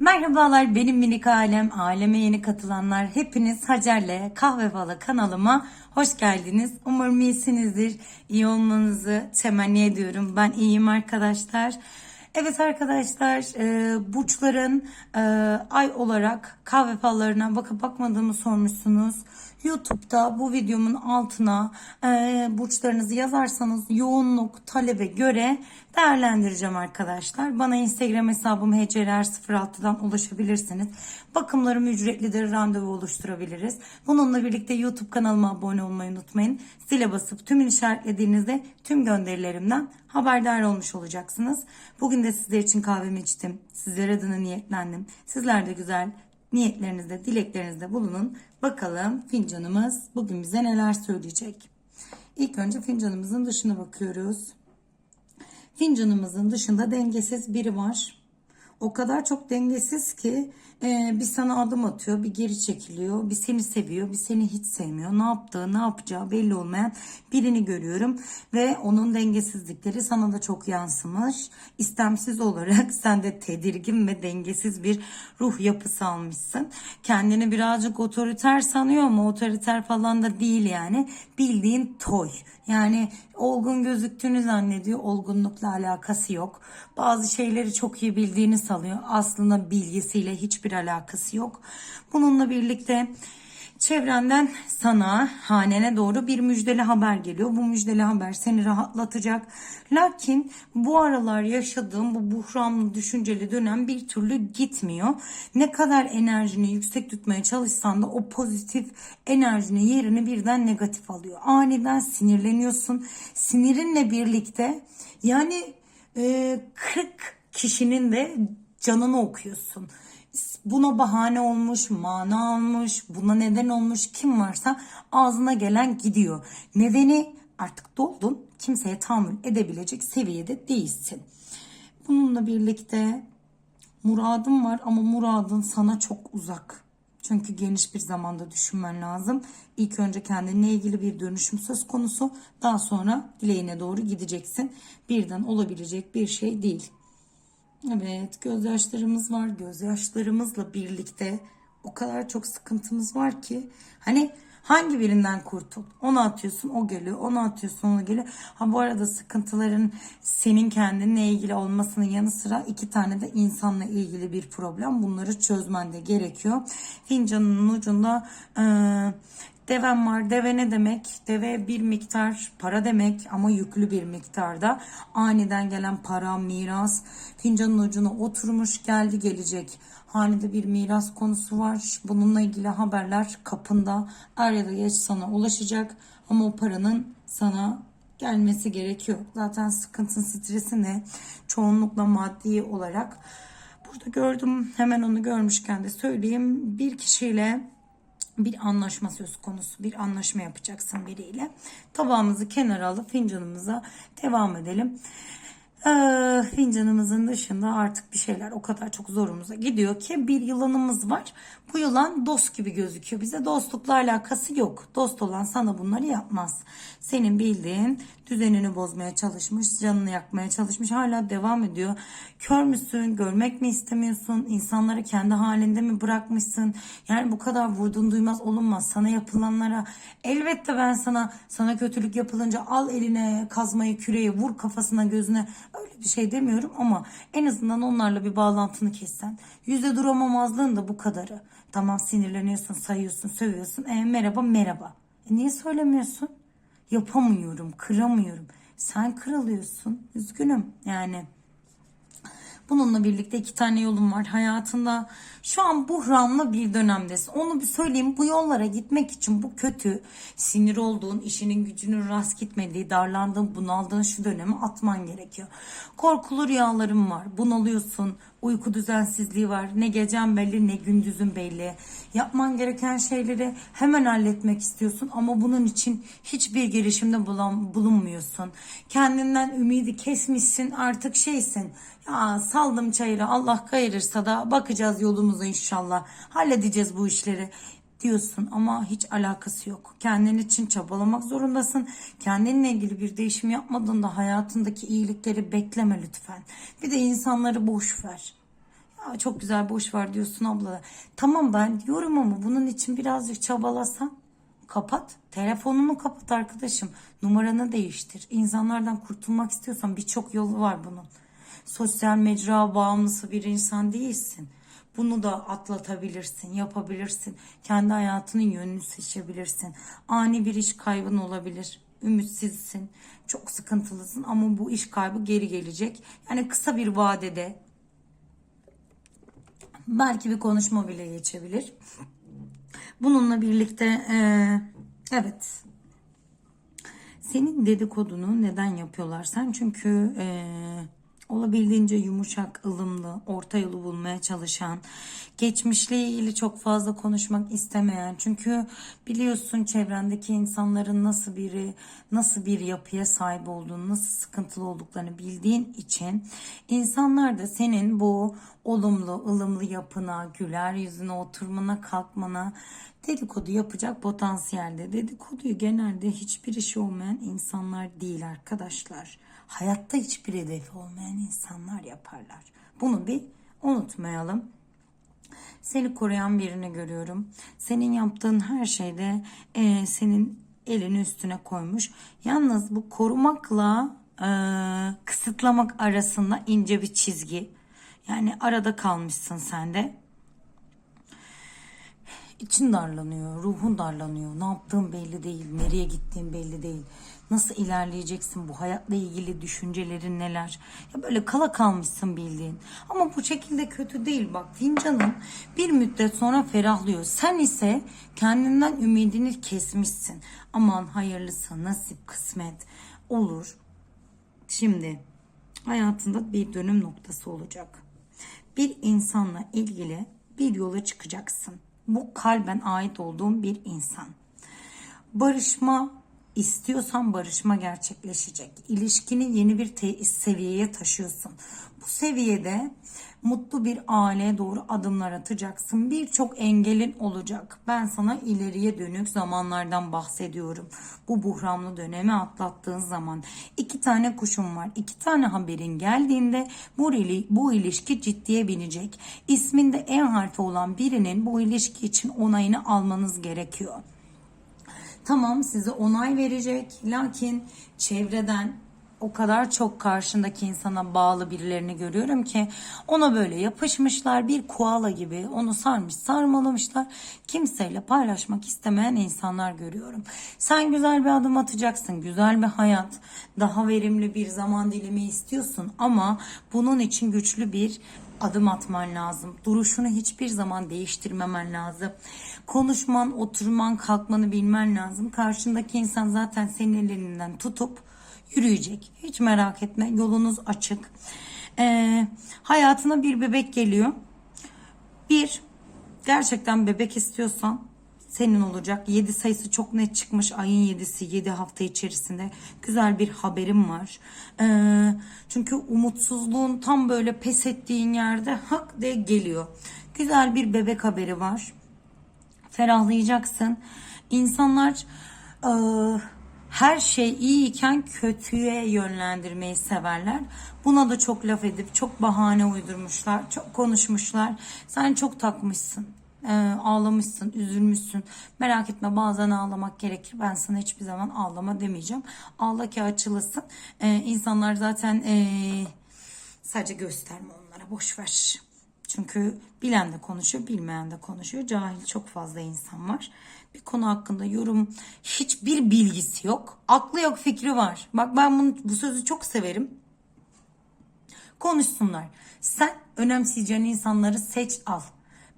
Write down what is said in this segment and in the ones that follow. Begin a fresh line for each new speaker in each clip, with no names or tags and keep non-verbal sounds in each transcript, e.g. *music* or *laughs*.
Merhabalar benim minik alem, aleme yeni katılanlar hepiniz Hacer'le Kahve Falı kanalıma hoş geldiniz. Umarım iyisinizdir. İyi olmanızı temenni ediyorum. Ben iyiyim arkadaşlar. Evet arkadaşlar e, burçların e, ay olarak kahve fallarına bakıp bakmadığımı sormuşsunuz. YouTube'da bu videomun altına e, burçlarınızı yazarsanız yoğunluk talebe göre değerlendireceğim arkadaşlar. Bana Instagram hesabım hcr06'dan ulaşabilirsiniz. Bakımlarım ücretlidir, randevu oluşturabiliriz. Bununla birlikte YouTube kanalıma abone olmayı unutmayın. Zile basıp tümünü işaretlediğinizde tüm gönderilerimden haberdar olmuş olacaksınız. Bugün de sizler için kahvemi içtim. Sizler adına niyetlendim. Sizler de güzel niyetlerinizde, dileklerinizde bulunun. Bakalım fincanımız bugün bize neler söyleyecek. İlk önce fincanımızın dışına bakıyoruz. Fincanımızın dışında dengesiz biri var. O kadar çok dengesiz ki e, bir sana adım atıyor, bir geri çekiliyor, bir seni seviyor, bir seni hiç sevmiyor. Ne yaptığı, ne yapacağı belli olmayan birini görüyorum ve onun dengesizlikleri sana da çok yansımış. İstemsiz olarak *laughs* sen de tedirgin ve dengesiz bir ruh yapısı almışsın. Kendini birazcık otoriter sanıyor ama otoriter falan da değil yani. Bildiğin toy. Yani olgun gözüktüğünü zannediyor. Olgunlukla alakası yok. Bazı şeyleri çok iyi bildiğini sanıyor. Aslında bilgisiyle hiçbir alakası yok. Bununla birlikte çevrenden sana hanene doğru bir müjdeli haber geliyor. Bu müjdeli haber seni rahatlatacak. Lakin bu aralar yaşadığım bu buhranlı düşünceli dönem bir türlü gitmiyor. Ne kadar enerjini yüksek tutmaya çalışsan da o pozitif enerjinin yerini birden negatif alıyor. Aniden sinirleniyorsun. Sinirinle birlikte yani e, 40 kişinin de canını okuyorsun buna bahane olmuş, mana almış, buna neden olmuş kim varsa ağzına gelen gidiyor. Nedeni artık doldun, kimseye tahammül edebilecek seviyede değilsin. Bununla birlikte muradın var ama muradın sana çok uzak. Çünkü geniş bir zamanda düşünmen lazım. İlk önce kendine ilgili bir dönüşüm söz konusu. Daha sonra dileğine doğru gideceksin. Birden olabilecek bir şey değil. Evet gözyaşlarımız var. Gözyaşlarımızla birlikte o kadar çok sıkıntımız var ki hani hangi birinden kurtul? Onu atıyorsun o geliyor. Onu atıyorsun onu geliyor. Ha bu arada sıkıntıların senin kendinle ilgili olmasının yanı sıra iki tane de insanla ilgili bir problem. Bunları çözmen de gerekiyor. Fincanın ucunda e, Devem var. Deve ne demek? Deve bir miktar para demek ama yüklü bir miktarda. Aniden gelen para, miras fincanın ucuna oturmuş geldi gelecek. Hanede bir miras konusu var. Bununla ilgili haberler kapında er ya da geç sana ulaşacak. Ama o paranın sana gelmesi gerekiyor. Zaten sıkıntın, stresi ne? Çoğunlukla maddi olarak. Burada gördüm. Hemen onu görmüşken de söyleyeyim. Bir kişiyle bir anlaşma söz konusu. Bir anlaşma yapacaksın biriyle. Tabağımızı kenara alıp fincanımıza devam edelim. Ee, fincanımızın dışında artık bir şeyler o kadar çok zorumuza gidiyor ki bir yılanımız var. Bu yılan dost gibi gözüküyor. Bize dostlukla alakası yok. Dost olan sana bunları yapmaz. Senin bildiğin düzenini bozmaya çalışmış, canını yakmaya çalışmış. Hala devam ediyor. Kör müsün? Görmek mi istemiyorsun? İnsanları kendi halinde mi bırakmışsın? Yani bu kadar vurdun duymaz olunmaz. Sana yapılanlara elbette ben sana sana kötülük yapılınca al eline kazmayı küreği vur kafasına gözüne öyle bir şey demiyorum ama en azından onlarla bir bağlantını kessen. Yüzde duramamazlığın da bu kadarı. Tamam sinirleniyorsun, sayıyorsun, sövüyorsun. E, merhaba merhaba. E, niye söylemiyorsun? Yapamıyorum, kıramıyorum. Sen kırılıyorsun. Üzgünüm yani. Bununla birlikte iki tane yolum var hayatında. Şu an buhranlı bir dönemdesin. Onu bir söyleyeyim. Bu yollara gitmek için bu kötü, sinir olduğun, işinin gücünün rast gitmediği, darlandığın, bunaldığın şu dönemi atman gerekiyor. Korkulu rüyalarım var. Bunalıyorsun. Uyku düzensizliği var. Ne gecen belli ne gündüzün belli. Yapman gereken şeyleri hemen halletmek istiyorsun ama bunun için hiçbir girişimde bulunmuyorsun. Kendinden ümidi kesmişsin artık şeysin. Ya saldım çayırı Allah kayırırsa da bakacağız yolumuza inşallah. Halledeceğiz bu işleri diyorsun ama hiç alakası yok. Kendin için çabalamak zorundasın. Kendinle ilgili bir değişim yapmadığında hayatındaki iyilikleri bekleme lütfen. Bir de insanları boş ver. Ya çok güzel boş ver diyorsun abla. Tamam ben diyorum ama bunun için birazcık çabalasan kapat. Telefonunu kapat arkadaşım. Numaranı değiştir. İnsanlardan kurtulmak istiyorsan birçok yolu var bunun. Sosyal mecra bağımlısı bir insan değilsin. Bunu da atlatabilirsin, yapabilirsin. Kendi hayatının yönünü seçebilirsin. Ani bir iş kaybın olabilir. Ümitsizsin. Çok sıkıntılısın ama bu iş kaybı geri gelecek. Yani kısa bir vadede belki bir konuşma bile geçebilir. Bununla birlikte eee, evet senin dedikodunu neden yapıyorlar? Sen çünkü eee, olabildiğince yumuşak, ılımlı, orta yolu bulmaya çalışan, geçmişle ilgili çok fazla konuşmak istemeyen. Çünkü biliyorsun çevrendeki insanların nasıl biri, nasıl bir yapıya sahip olduğunu, nasıl sıkıntılı olduklarını bildiğin için insanlar da senin bu olumlu, ılımlı yapına, güler yüzüne oturmana, kalkmana, dedikodu yapacak potansiyelde. Dedikoduyu genelde hiçbir işi olmayan insanlar değil arkadaşlar. Hayatta hiçbir hedefi olmayan insanlar yaparlar. Bunu bir unutmayalım. Seni koruyan birini görüyorum. Senin yaptığın her şeyde eee, senin elini üstüne koymuş. Yalnız bu korumakla eee, kısıtlamak arasında ince bir çizgi. Yani arada kalmışsın sen de. İçin darlanıyor, ruhun darlanıyor. Ne yaptığın belli değil, nereye gittiğin belli değil. Nasıl ilerleyeceksin, bu hayatla ilgili düşüncelerin neler? Ya böyle kala kalmışsın bildiğin. Ama bu şekilde kötü değil bak. Fincanın bir müddet sonra ferahlıyor. Sen ise kendinden ümidini kesmişsin. Aman hayırlısı, nasip, kısmet olur. Şimdi hayatında bir dönüm noktası olacak. Bir insanla ilgili bir yola çıkacaksın. Bu kalben ait olduğun bir insan. Barışma istiyorsan barışma gerçekleşecek. İlişkini yeni bir seviyeye taşıyorsun. Bu seviyede mutlu bir aileye doğru adımlar atacaksın. Birçok engelin olacak. Ben sana ileriye dönük zamanlardan bahsediyorum. Bu buhranlı dönemi atlattığın zaman iki tane kuşum var. İki tane haberin geldiğinde bu, bu ilişki ciddiye binecek. İsminde E harfi olan birinin bu ilişki için onayını almanız gerekiyor. Tamam size onay verecek lakin çevreden o kadar çok karşındaki insana bağlı birilerini görüyorum ki ona böyle yapışmışlar bir koala gibi onu sarmış sarmalamışlar kimseyle paylaşmak istemeyen insanlar görüyorum. Sen güzel bir adım atacaksın güzel bir hayat daha verimli bir zaman dilimi istiyorsun ama bunun için güçlü bir adım atman lazım. Duruşunu hiçbir zaman değiştirmemen lazım. Konuşman, oturman, kalkmanı bilmen lazım. Karşındaki insan zaten senin elinden tutup yürüyecek. Hiç merak etme. Yolunuz açık. Ee, hayatına bir bebek geliyor. Bir, gerçekten bebek istiyorsan senin olacak. 7 sayısı çok net çıkmış. Ayın 7'si 7 hafta içerisinde. Güzel bir haberim var. Ee, çünkü umutsuzluğun tam böyle pes ettiğin yerde hak de geliyor. Güzel bir bebek haberi var. Ferahlayacaksın. İnsanlar e, her şey iyiyken kötüye yönlendirmeyi severler. Buna da çok laf edip çok bahane uydurmuşlar. Çok konuşmuşlar. Sen çok takmışsın. Ee, ağlamışsın, üzülmüşsün. Merak etme bazen ağlamak gerekir. Ben sana hiçbir zaman ağlama demeyeceğim. Ağla ki açılasın. Ee, insanlar zaten ee, sadece gösterme onlara boş ver. Çünkü bilen de konuşuyor, bilmeyen de konuşuyor. Cahil çok fazla insan var. Bir konu hakkında yorum hiçbir bilgisi yok. Aklı yok, fikri var. Bak ben bunu, bu sözü çok severim. Konuşsunlar. Sen önemseyeceğin insanları seç al.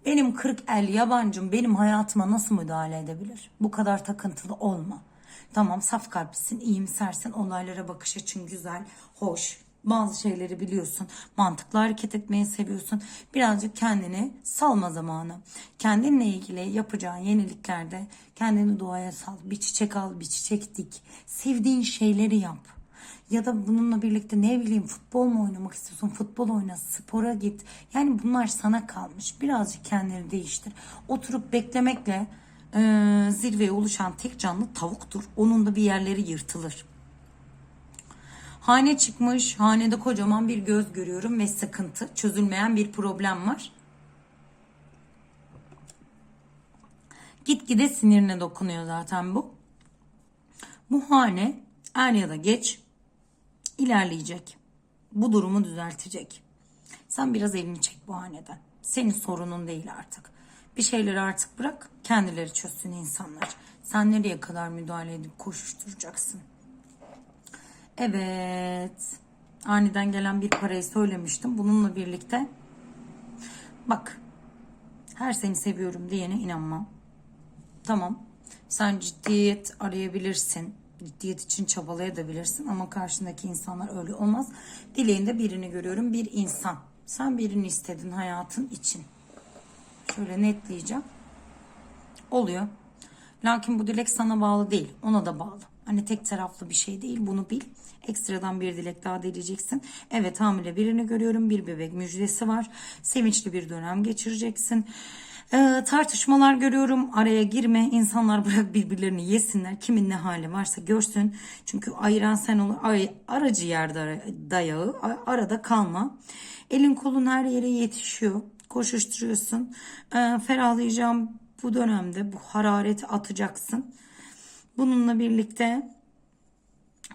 Benim 40 el yabancım benim hayatıma nasıl müdahale edebilir? Bu kadar takıntılı olma. Tamam saf kalplisin, iyimsersin, olaylara bakış açın güzel, hoş. Bazı şeyleri biliyorsun. Mantıklı hareket etmeyi seviyorsun. Birazcık kendini salma zamanı. Kendinle ilgili yapacağın yeniliklerde kendini doğaya sal. Bir çiçek al, bir çiçek dik. Sevdiğin şeyleri yap. Ya da bununla birlikte ne bileyim futbol mu oynamak istiyorsun? Futbol oyna, spora git. Yani bunlar sana kalmış. Birazcık kendini değiştir. Oturup beklemekle e, zirveye ulaşan tek canlı tavuktur. Onun da bir yerleri yırtılır. Hane çıkmış. Hanede kocaman bir göz görüyorum ve sıkıntı. Çözülmeyen bir problem var. Gitgide sinirine dokunuyor zaten bu. Bu hane er ya da geç ilerleyecek. Bu durumu düzeltecek. Sen biraz elini çek bu haneden. Senin sorunun değil artık. Bir şeyleri artık bırak, kendileri çözsün insanlar. Sen nereye kadar müdahale edip koşuşturacaksın? Evet. Aniden gelen bir parayı söylemiştim. Bununla birlikte bak her seni seviyorum diyene inanmam. Tamam. Sen ciddiyet arayabilirsin. Ciddiyet için çabalayabilirsin ama karşındaki insanlar öyle olmaz. Dileğinde birini görüyorum. Bir insan. Sen birini istedin hayatın için. Şöyle netleyeceğim. Oluyor. Lakin bu dilek sana bağlı değil. Ona da bağlı. Hani tek taraflı bir şey değil. Bunu bil. Ekstradan bir dilek daha dileyeceksin. Evet hamile birini görüyorum. Bir bebek müjdesi var. Sevinçli bir dönem geçireceksin. Ee, tartışmalar görüyorum. Araya girme. İnsanlar bırak birbirlerini yesinler. Kimin ne hali varsa görsün. Çünkü ayıran sen olur. Ay, aracı yerde dayağı. Arada kalma. Elin kolun her yere yetişiyor. Koşuşturuyorsun. Ee, ferahlayacağım bu dönemde bu harareti atacaksın. Bununla birlikte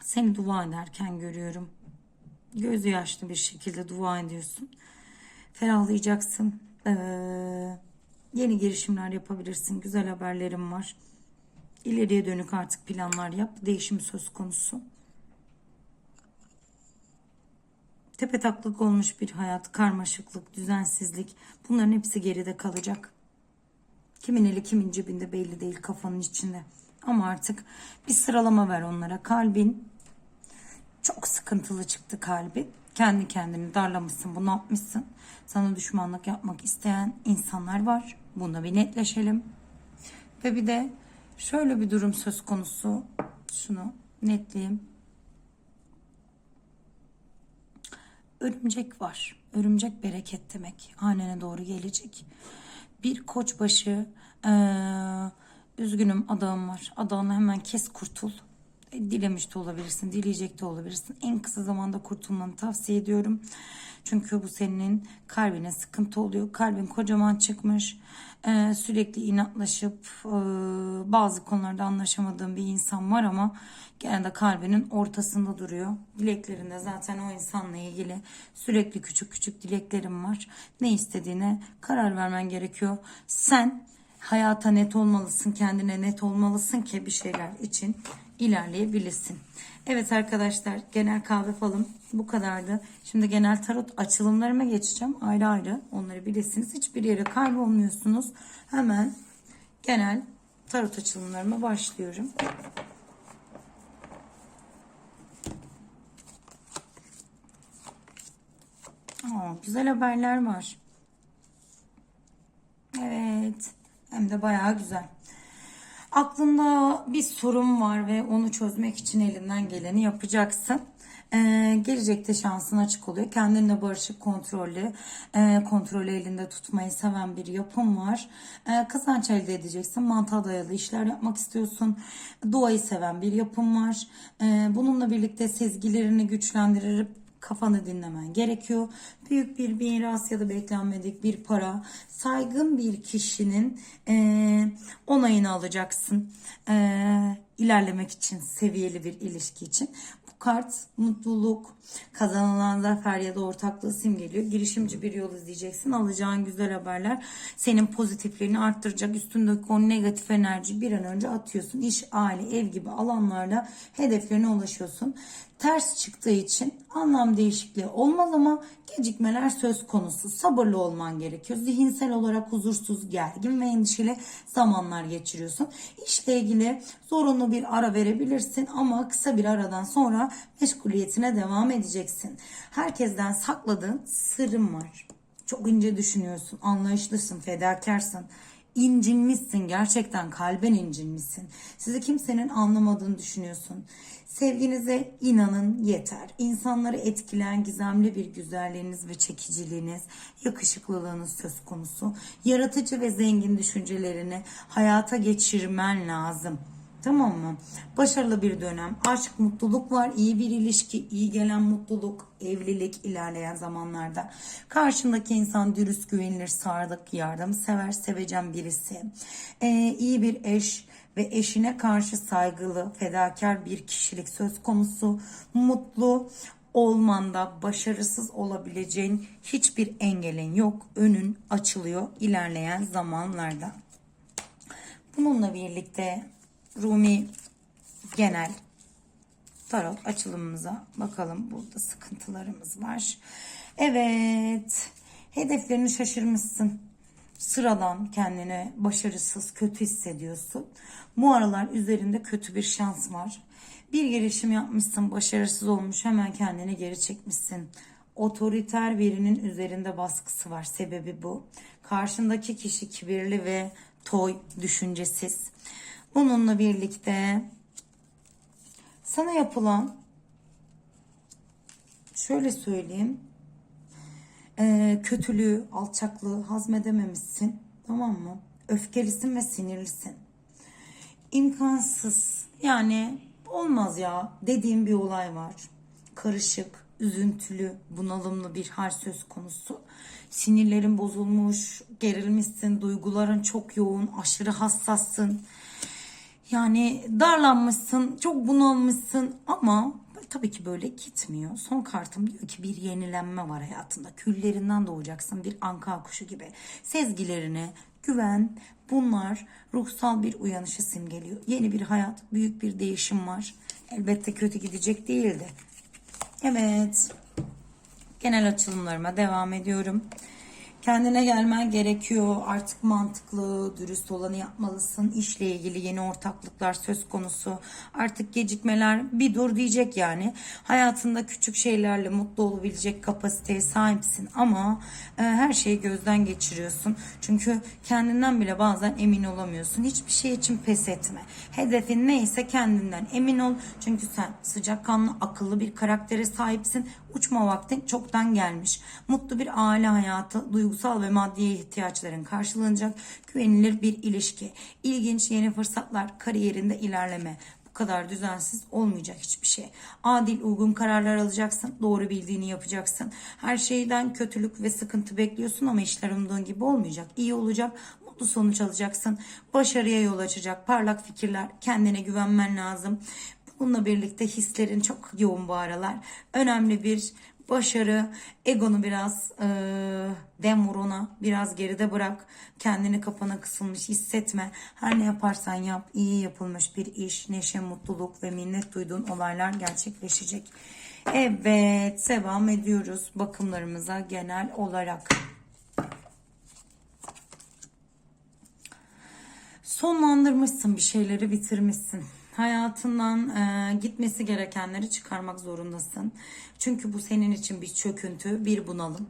seni dua ederken görüyorum. Gözü yaşlı bir şekilde dua ediyorsun. Ferahlayacaksın. Ee, yeni girişimler yapabilirsin. Güzel haberlerim var. İleriye dönük artık planlar yap. Değişim söz konusu. Tepe taklak olmuş bir hayat, karmaşıklık, düzensizlik bunların hepsi geride kalacak. Kimin eli kimin cebinde belli değil kafanın içinde. Ama artık bir sıralama ver onlara. Kalbin çok sıkıntılı çıktı kalbin. Kendi kendini darlamışsın, bunu yapmışsın. Sana düşmanlık yapmak isteyen insanlar var. Buna bir netleşelim. Ve bir de şöyle bir durum söz konusu. Şunu netleyeyim. Örümcek var. Örümcek bereket demek. Hanene doğru gelecek. Bir koçbaşı eee üzgünüm adağım var. Adağını hemen kes kurtul. Dilemiş de olabilirsin, dileyecek de olabilirsin. En kısa zamanda kurtulmanı tavsiye ediyorum. Çünkü bu senin kalbine sıkıntı oluyor. Kalbin kocaman çıkmış. Ee, sürekli inatlaşıp e, bazı konularda anlaşamadığın bir insan var ama gene de kalbinin ortasında duruyor. Dileklerinde zaten o insanla ilgili sürekli küçük küçük dileklerim var. Ne istediğine karar vermen gerekiyor. Sen hayata net olmalısın, kendine net olmalısın ki bir şeyler için ilerleyebilirsin. Evet arkadaşlar genel kahve falım bu kadardı. Şimdi genel tarot açılımlarıma geçeceğim. Ayrı ayrı onları bilirsiniz. Hiçbir yere kaybolmuyorsunuz. Hemen genel tarot açılımlarıma başlıyorum. Aa, güzel haberler var. Evet. Hem de bayağı güzel. Aklında bir sorun var ve onu çözmek için elinden geleni yapacaksın. Ee, gelecekte şansın açık oluyor. Kendinle barışık kontrollü, e, kontrolü elinde tutmayı seven bir yapım var. Ee, kazanç elde edeceksin. Mantığa dayalı işler yapmak istiyorsun. Doğayı seven bir yapım var. Ee, bununla birlikte sezgilerini güçlendirip kafanı dinlemen gerekiyor. Büyük bir miras ya da beklenmedik bir para, saygın bir kişinin eee, onayını alacaksın. Eee, ilerlemek için, seviyeli bir ilişki için. Bu kart mutluluk, kazanılan zafer ya da ortaklığı simgeliyor. Girişimci bir yol izleyeceksin. Alacağın güzel haberler senin pozitifliğini arttıracak. Üstündeki o negatif enerji bir an önce atıyorsun. İş, aile, ev gibi alanlarda hedeflerine ulaşıyorsun. Ters çıktığı için anlam değişikliği olmaz ama gecikmeler söz konusu. Sabırlı olman gerekiyor. Zihinsel olarak huzursuz, gergin ve endişeli zamanlar geçiriyorsun. İşle ilgili zorunlu bir ara verebilirsin ama kısa bir aradan sonra meşguliyetine devam edeceksin. Herkesten sakladığın sırrın var. Çok ince düşünüyorsun, anlayışlısın, fedakarsın. İncinmişsin gerçekten kalben incinmişsin. Sizi kimsenin anlamadığını düşünüyorsun. Sevginize inanın yeter. İnsanları etkileyen gizemli bir güzelliğiniz ve çekiciliğiniz, yakışıklılığınız söz konusu. Yaratıcı ve zengin düşüncelerini hayata geçirmen lazım. Tamam mı? Başarılı bir dönem. Aşk, mutluluk var. iyi bir ilişki, iyi gelen mutluluk, evlilik ilerleyen zamanlarda. Karşındaki insan dürüst, güvenilir, sadık, yardımsever, sevecen birisi. Ee, iyi bir eş ve eşine karşı saygılı, fedakar bir kişilik söz konusu. Mutlu olmanda başarısız olabileceğin hiçbir engelin yok. Önün açılıyor ilerleyen zamanlarda. Bununla birlikte Rumi genel tarot açılımımıza bakalım. Burada sıkıntılarımız var. Evet. Hedeflerini şaşırmışsın. Sıradan kendine başarısız, kötü hissediyorsun. Bu aralar üzerinde kötü bir şans var. Bir girişim yapmışsın, başarısız olmuş, hemen kendini geri çekmişsin. Otoriter birinin üzerinde baskısı var. Sebebi bu. Karşındaki kişi kibirli ve toy, düşüncesiz. Bununla birlikte sana yapılan şöyle söyleyeyim e, kötülüğü, alçaklığı hazmedememişsin. Tamam mı? Öfkelisin ve sinirlisin. İmkansız. Yani olmaz ya dediğim bir olay var. Karışık, üzüntülü, bunalımlı bir hal söz konusu. Sinirlerin bozulmuş, gerilmişsin, duyguların çok yoğun, aşırı hassassın. Yani darlanmışsın, çok bunalmışsın ama tabii ki böyle gitmiyor. Son kartım diyor ki bir yenilenme var hayatında. Küllerinden doğacaksın bir anka kuşu gibi. Sezgilerine güven. Bunlar ruhsal bir uyanışı simgeliyor. Yeni bir hayat, büyük bir değişim var. Elbette kötü gidecek değildi. Evet. Genel açılımlarıma devam ediyorum. Kendine gelmen gerekiyor. Artık mantıklı, dürüst olanı yapmalısın. İşle ilgili yeni ortaklıklar söz konusu. Artık gecikmeler bir dur diyecek yani. Hayatında küçük şeylerle mutlu olabilecek kapasiteye sahipsin ama e, her şeyi gözden geçiriyorsun. Çünkü kendinden bile bazen emin olamıyorsun. Hiçbir şey için pes etme. Hedefin neyse kendinden emin ol. Çünkü sen sıcakkanlı, akıllı bir karaktere sahipsin. Uçma vaktin çoktan gelmiş. Mutlu bir aile hayatı, duygusal ve maddi ihtiyaçların karşılanacak güvenilir bir ilişki. İlginç yeni fırsatlar, kariyerinde ilerleme. Bu kadar düzensiz olmayacak hiçbir şey. Adil, uygun kararlar alacaksın. Doğru bildiğini yapacaksın. Her şeyden kötülük ve sıkıntı bekliyorsun ama işler umduğun gibi olmayacak. İyi olacak mutlu sonuç alacaksın. Başarıya yol açacak parlak fikirler, kendine güvenmen lazım. Bununla birlikte hislerin çok yoğun bu aralar. Önemli bir başarı, egonu biraz e, dem vur ona, biraz geride bırak. Kendini kapana kısılmış hissetme. Her ne yaparsan yap, iyi yapılmış bir iş, neşe, mutluluk ve minnet duyduğun olaylar gerçekleşecek. Evet, devam ediyoruz bakımlarımıza genel olarak. Sonlandırmışsın bir şeyleri bitirmişsin. Hayatından e, gitmesi gerekenleri çıkarmak zorundasın. Çünkü bu senin için bir çöküntü, bir bunalım.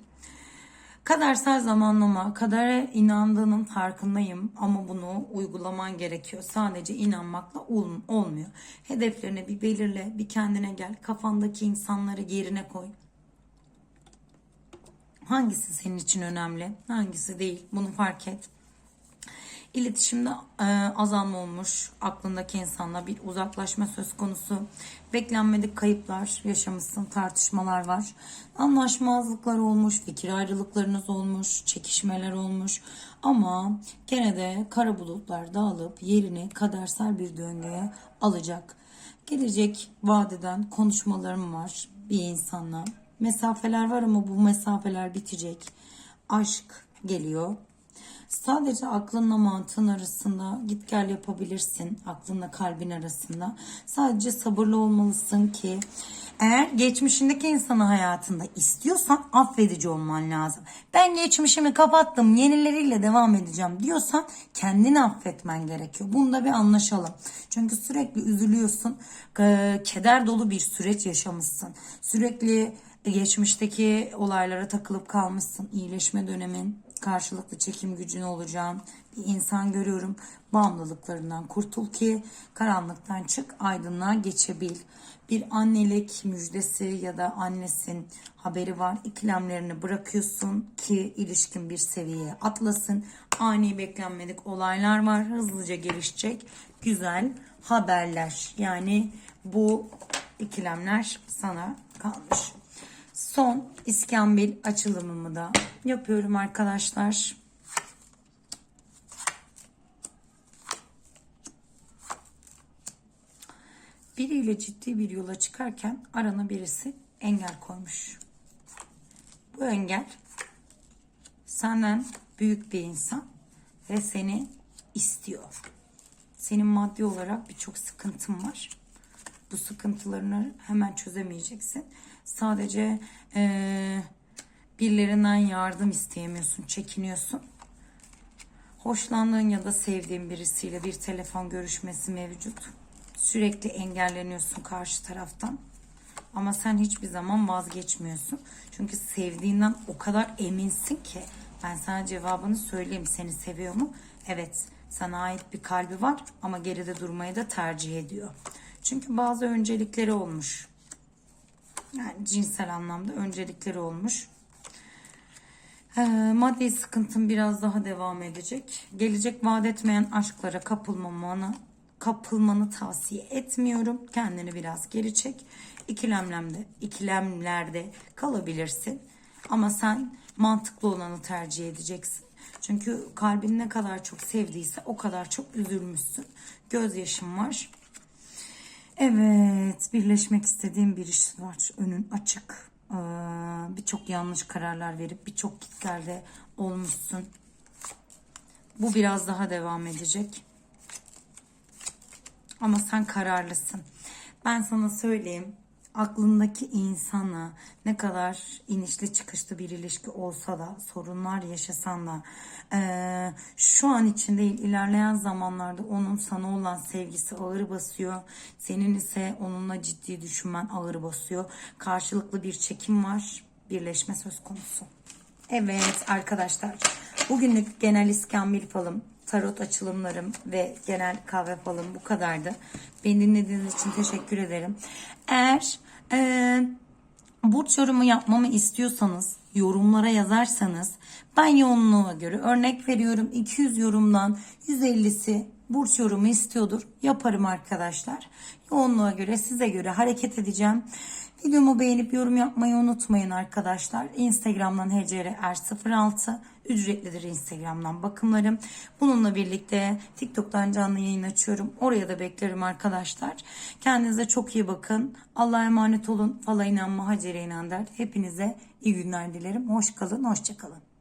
Kadersel zamanlama, kadere inandığının farkındayım ama bunu uygulaman gerekiyor. Sadece inanmakla ol- olmuyor. Hedeflerini bir belirle, bir kendine gel. Kafandaki insanları yerine koy. Hangisi senin için önemli, hangisi değil bunu fark et. İletişimde e, azalma olmuş. Aklındaki insanla bir uzaklaşma söz konusu. Beklenmedik kayıplar yaşamışsın. Tartışmalar var. Anlaşmazlıklar olmuş. Fikir ayrılıklarınız olmuş. Çekişmeler olmuş. Ama gene de kara bulutlar dağılıp yerini kadersel bir döngüye alacak. Gelecek vadeden konuşmalarım var bir insanla. Mesafeler var ama bu mesafeler bitecek. Aşk geliyor. Sadece aklınla mantığın arasında git gel yapabilirsin. Aklınla kalbin arasında. Sadece sabırlı olmalısın ki eğer geçmişindeki insanı hayatında istiyorsan affedici olman lazım. Ben geçmişimi kapattım yenileriyle devam edeceğim diyorsan kendini affetmen gerekiyor. Bunda bir anlaşalım. Çünkü sürekli üzülüyorsun. Ee, Keder dolu bir süreç yaşamışsın. Sürekli geçmişteki olaylara takılıp kalmışsın. İyileşme dönemin karşılıklı çekim gücün olacağın bir insan görüyorum. Bağımlılıklarından kurtul ki karanlıktan çık, aydınlığa geçebil. Bir annelik müjdesi ya da annesin haberi var. İkilemlerini bırakıyorsun ki ilişkin bir seviyeye atlasın. Ani beklenmedik olaylar var. Hızlıca gelişecek güzel haberler. Yani bu ikilemler sana kalmış. Son iskambil açılımımı da yapıyorum arkadaşlar. Biriyle ciddi bir yola çıkarken arana birisi engel koymuş. Bu engel senden büyük bir insan ve seni istiyor. Senin maddi olarak birçok sıkıntın var. Bu sıkıntılarını hemen çözemeyeceksin. Sadece eee, birilerinden yardım isteyemiyorsun, çekiniyorsun. Hoşlandığın ya da sevdiğin birisiyle bir telefon görüşmesi mevcut. Sürekli engelleniyorsun karşı taraftan. Ama sen hiçbir zaman vazgeçmiyorsun. Çünkü sevdiğinden o kadar eminsin ki ben sana cevabını söyleyeyim. Seni seviyor mu? Evet. Sana ait bir kalbi var ama geride durmayı da tercih ediyor. Çünkü bazı öncelikleri olmuş. Yani cinsel anlamda öncelikleri olmuş. Ee, maddi sıkıntın biraz daha devam edecek. Gelecek vaat etmeyen aşklara kapılmamanı kapılmanı tavsiye etmiyorum. Kendini biraz geri çek. İkilemlerde, ikilemlerde kalabilirsin. Ama sen mantıklı olanı tercih edeceksin. Çünkü kalbin ne kadar çok sevdiyse o kadar çok üzülmüşsün. Gözyaşın var. Evet, birleşmek istediğim bir iş var. Önün açık. Ee, birçok yanlış kararlar verip birçok kitlerde olmuşsun. Bu biraz daha devam edecek. Ama sen kararlısın. Ben sana söyleyeyim. Aklındaki insana ne kadar inişli çıkışlı bir ilişki olsa da sorunlar yaşasan da eee, şu an için değil ilerleyen zamanlarda onun sana olan sevgisi ağır basıyor. Senin ise onunla ciddi düşünmen ağır basıyor. Karşılıklı bir çekim var. Birleşme söz konusu. Evet arkadaşlar bugünlük genel iskambil falım, tarot açılımlarım ve genel kahve falım bu kadardı. Beni dinlediğiniz için teşekkür ederim. Eğer eee burç yorumu yapmamı istiyorsanız yorumlara yazarsanız ben yoğunluğa göre örnek veriyorum 200 yorumdan 150'si burç yorumu istiyordur. Yaparım arkadaşlar. Yoğunluğa göre size göre hareket edeceğim. Videomu beğenip yorum yapmayı unutmayın arkadaşlar. Instagram'dan hcr06 ücretlidir Instagram'dan bakımlarım. Bununla birlikte TikTok'tan canlı yayın açıyorum. Oraya da beklerim arkadaşlar. Kendinize çok iyi bakın. Allah'a emanet olun. Fala inanma, Hacer'e inan der. Hepinize iyi günler dilerim. Hoş kalın, hoşça kalın.